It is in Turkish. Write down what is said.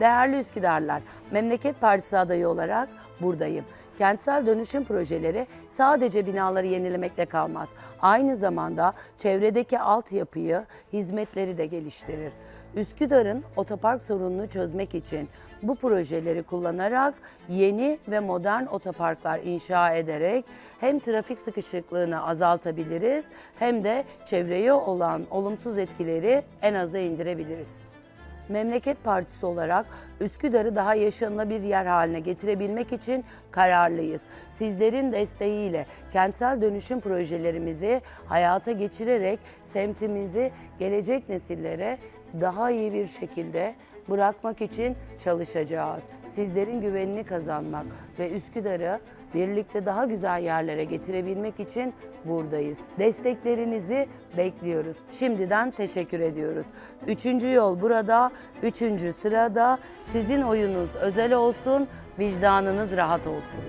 Değerli Üsküdarlar, Memleket Partisi adayı olarak buradayım. Kentsel dönüşüm projeleri sadece binaları yenilemekle kalmaz. Aynı zamanda çevredeki altyapıyı, hizmetleri de geliştirir. Üsküdar'ın otopark sorununu çözmek için bu projeleri kullanarak yeni ve modern otoparklar inşa ederek hem trafik sıkışıklığını azaltabiliriz hem de çevreye olan olumsuz etkileri en aza indirebiliriz. Memleket Partisi olarak Üsküdar'ı daha yaşanılabilir yer haline getirebilmek için kararlıyız. Sizlerin desteğiyle kentsel dönüşüm projelerimizi hayata geçirerek semtimizi gelecek nesillere daha iyi bir şekilde bırakmak için çalışacağız. Sizlerin güvenini kazanmak ve Üsküdar'ı birlikte daha güzel yerlere getirebilmek için buradayız. Desteklerinizi bekliyoruz. Şimdiden teşekkür ediyoruz. Üçüncü yol burada, üçüncü sırada. Sizin oyunuz özel olsun, vicdanınız rahat olsun.